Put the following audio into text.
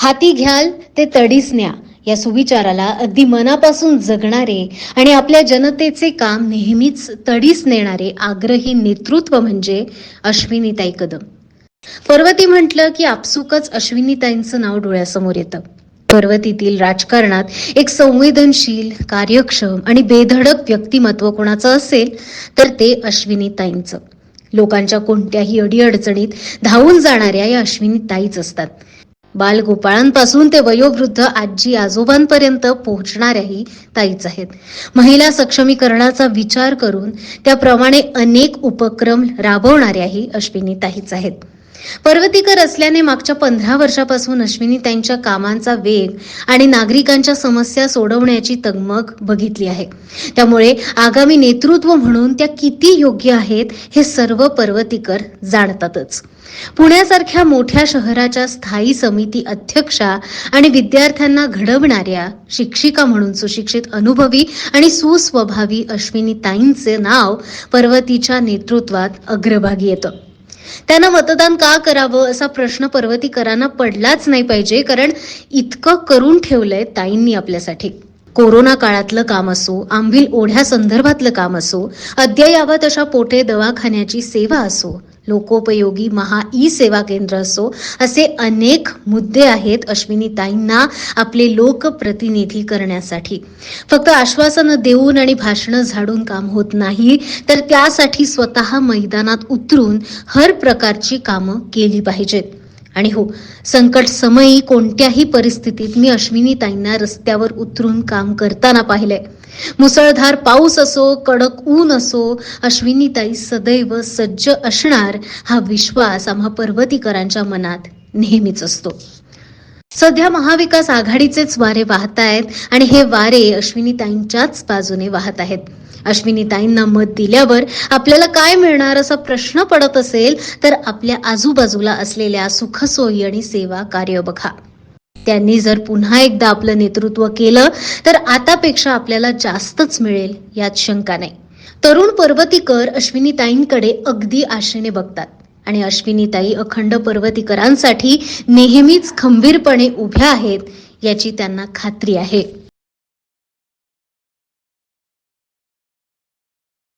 हाती घ्याल ते तडीस न्या. या सुविचाराला अगदी मनापासून जगणारे आणि आपल्या जनतेचे काम नेहमीच तडीस नेणारे आग्रही नेतृत्व म्हणजे अश्विनीताई कदम. पर्वती म्हटलं की आपसुकच अश्विनीताईंचं नाव डोळ्यासमोर येतं. पर्वतीतील राजकारणात एक संवेदनशील कार्यक्षम आणि बेधडक व्यक्तिमत्व कोणाचं असेल तर ते अश्विनीताईंचं. लोकांच्या कोणत्याही अडीअडचणीत धावून जाणाऱ्या या अश्विनीताईच असतात. बालगोपाळांपासून ते वयोवृद्ध आजी आजोबांपर्यंत पोहोचणाऱ्याही ताईच आहेत. महिला सक्षमीकरणाचा विचार करून त्याप्रमाणे अनेक उपक्रम राबवणाऱ्याही अश्विनी ताईच आहेत. पर्वतीकर असल्याने मागच्या पंधरा वर्षापासून अश्विनीताईंच्या कामांचा वेग आणि नागरिकांच्या समस्या सोडवण्याची तगमग बघितली आहे. त्यामुळे आगामी नेतृत्व म्हणून त्या किती योग्य आहेत हे सर्व पर्वतीकर जाणतातच. पुण्यासारख्या मोठ्या शहराच्या स्थायी समिती अध्यक्षा आणि विद्यार्थ्यांना घडवणाऱ्या शिक्षिका म्हणून सुशिक्षित अनुभवी आणि सुस्वभावी अश्विनी ताईंचे नाव पर्वतीच्या नेतृत्वात अग्रभागी येतं. त्यांना मतदान का करावं असा प्रश्न पर्वतीकरांना पडलाच नाही पाहिजे कारण इतकं करून ठेवलंय ताईंनी आपल्यासाठी. कोरोना काळातलं काम असो आंबील ओढ्या संदर्भातलं काम असो अद्ययावत अशा पोटे दवाखान्याची सेवा असो लोकोपयोगी महा ई सेवा केंद्र असो असे अनेक मुद्दे आहेत अश्विनी ताईंना आपले लोकप्रतिनिधी करण्यासाठी. फक्त आश्वासनं देऊन आणि भाषणं झाडून काम होत नाही तर त्यासाठी स्वतः मैदानात उतरून हर प्रकारची कामं केली पाहिजेत. आणि हो संकट समयी कोणत्याही परिस्थितीत मी अश्विनी ताईंना रस्त्यावर उतरून काम करताना पाहिलंय. मुसळधार पाऊस असो कडक ऊन असो अश्विनी ताई सदैव सज्ज असणार हा विश्वास आम्हा पर्वतीकरांच्या मनात नेहमीच असतो. सध्या महाविकास आघाडीचेच वारे वाहत आहेत आणि हे वारे अश्विनीताईंच्याच बाजूने वाहत आहेत. अश्विनीताईंना मत दिल्यावर आपल्याला काय मिळणार असा प्रश्न पडत असेल तर आपल्या आजूबाजूला असलेल्या सुखसोयी आणि सेवा कार्य बघा. त्यांनी जर पुन्हा एकदा आपलं नेतृत्व केलं तर आतापेक्षा आपल्याला जास्तच मिळेल यात शंका नाही. तरुण पर्वतीकर अश्विनीताईंकडे अगदी आशेने बघतात आणि अश्विनीताई अखंड पर्वतीकरांसाठी नेहमीच खंबीरपणे उभ्या आहेत याची त्यांना खात्री आहे.